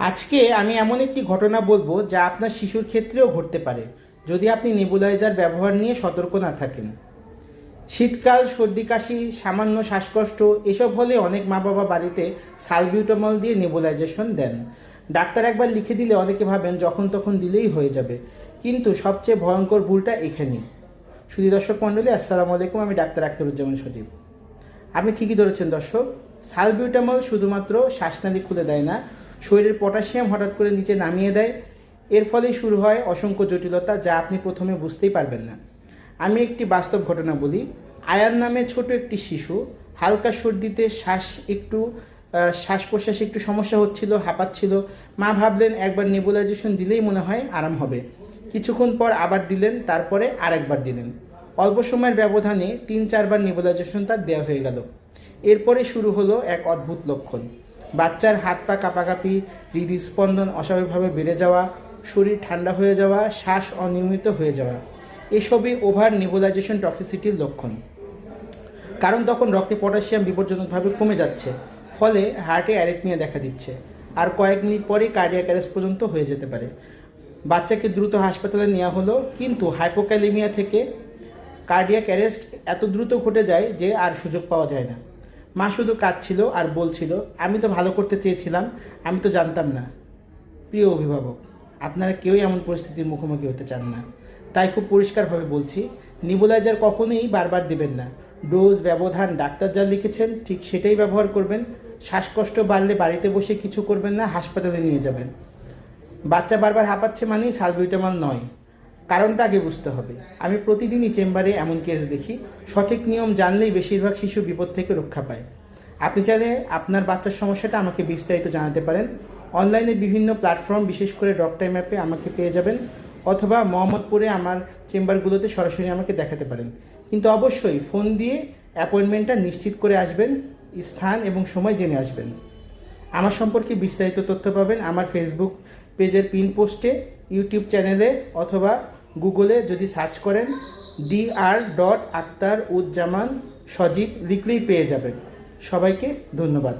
আজকে আমি এমন একটি ঘটনা বলব যা আপনার শিশুর ক্ষেত্রেও ঘটতে পারে, যদি আপনি নেবুলাইজার ব্যবহার নিয়ে সতর্ক না থাকেন। শীতকাল, সর্দি, কাশি, সামান্য শ্বাসকষ্ট, এসব হলে অনেক মা বাবা বাড়িতে সালবিউটামল দিয়ে নেবুলাইজেশন দেন। ডাক্তার একবার লিখে দিলে অনেকে ভাবেন যখন তখন দিলেই হয়ে যাবে, কিন্তু সবচেয়ে ভয়ঙ্কর ভুলটা এখানেই। শুধু দর্শক মণ্ডলী, আসসালামু আলাইকুম, আমি ডাক্তার আক্তারুজ্জামান সজীব। আপনি ঠিকই ধরেছেন দর্শক, সালবিউটামল শুধুমাত্র শ্বাসনালী খুলে দেয় না শরীরের পটাশিয়াম হঠাৎ করে নিচে নামিয়ে দেয়। এর ফলেই শুরু হয় অসংখ্য জটিলতা যা আপনি প্রথমে বুঝতেই পারবেন না। আমি একটি বাস্তব ঘটনা বলি। আয়ান নামে ছোট একটি শিশু, হালকা সর্দিতে শ্বাস একটু শ্বাস প্রশ্বাসে একটু সমস্যা হচ্ছিল, হাঁপাচ্ছিল। মা ভাবলেন, একবার নেবুলাইজেশন দিলেই মনে হয় আরাম হবে। কিছুক্ষণ পর আবার দিলেন, তারপরে আরেকবার দিলেন। অল্প সময়ের ব্যবধানে তিন চারবার নেবুলাইজেশন তার দেওয়া হয়ে গেল। এরপরে শুরু হলো এক অদ্ভুত লক্ষণ। বাচ্চার হাত পা কাঁপাকাঁপি, হৃদস্পন্দন অস্বাভাবিকভাবে বেড়ে যাওয়া, শরীর ঠান্ডা হয়ে যাওয়া, শ্বাস অনিয়মিত হয়ে যাওয়া, এসবই ওভার নেবুলাইজেশন টক্সিসিটির লক্ষণ। কারণ তখন রক্তে পটাশিয়াম বিপজ্জনকভাবে কমে যাচ্ছে, ফলে হার্টে অ্যারিথমিয়া দেখা দিচ্ছে, আর কয়েক মিনিট পরেই কার্ডিয়াক অ্যারেস্ট পর্যন্ত হয়ে যেতে পারে। বাচ্চাকে দ্রুত হাসপাতালে নেওয়া হলো, কিন্তু হাইপোক্যালেমিয়া থেকে কার্ডিয়াক অ্যারেস্ট এত দ্রুত ঘটে যায় যে আর সুযোগ পাওয়া যায় না। মা শুধু কাঁদছিল আর বলছিল, আমি তো ভালো করতে চেয়েছিলাম, আমি তো জানতাম না। প্রিয় অভিভাবক, আপনারা কেউই এমন পরিস্থিতির মুখোমুখি হতে চান না। তাই খুব পরিষ্কারভাবে বলছি, নিবুলাইজার কখনোই বারবার দেবেন না। ডোজ, ব্যবধান, ডাক্তার যা লিখেছেন, ঠিক সেটাই ব্যবহার করবেন। শ্বাসকষ্ট বাড়লে বাড়িতে বসে কিছু করবেন না, হাসপাতালে নিয়ে যাবেন। বাচ্চা বারবার হাঁপাচ্ছে মানেই সালবিউটামাল নয়। কারণটা আগে বুঝতে হবে। আমি প্রতিদিনই চেম্বারে এমন কেস দেখি, সঠিক নিয়ম জানলেই বেশিরভাগ শিশু বিপদ থেকে রক্ষা পায়। আপনি চাইলে আপনার বাচ্চার সমস্যাটা আমাকে বিস্তারিত জানাতে পারেন। অনলাইনে বিভিন্ন প্ল্যাটফর্ম, বিশেষ করে ডক্টর ম্যাপে আমাকে পেয়ে যাবেন, অথবা মোহাম্মদপুরে আমার চেম্বারগুলোতে সরাসরি আমাকে দেখাতে পারেন। কিন্তু অবশ্যই ফোন দিয়ে অ্যাপয়েন্টমেন্টটা নিশ্চিত করে আসবেন, স্থান এবং সময় জেনে আসবেন। আমার সম্পর্কে বিস্তারিত তথ্য পাবেন আমার ফেসবুক পেজের পিন পোস্টে। ইউটিউব চ্যানেলে অথবা গুগলে যদি সার্চ করেন ডিআর ডট আক্তার উজ্জামান সজীব লিখলেই পেয়ে যাবেন। সবাইকে ধন্যবাদ।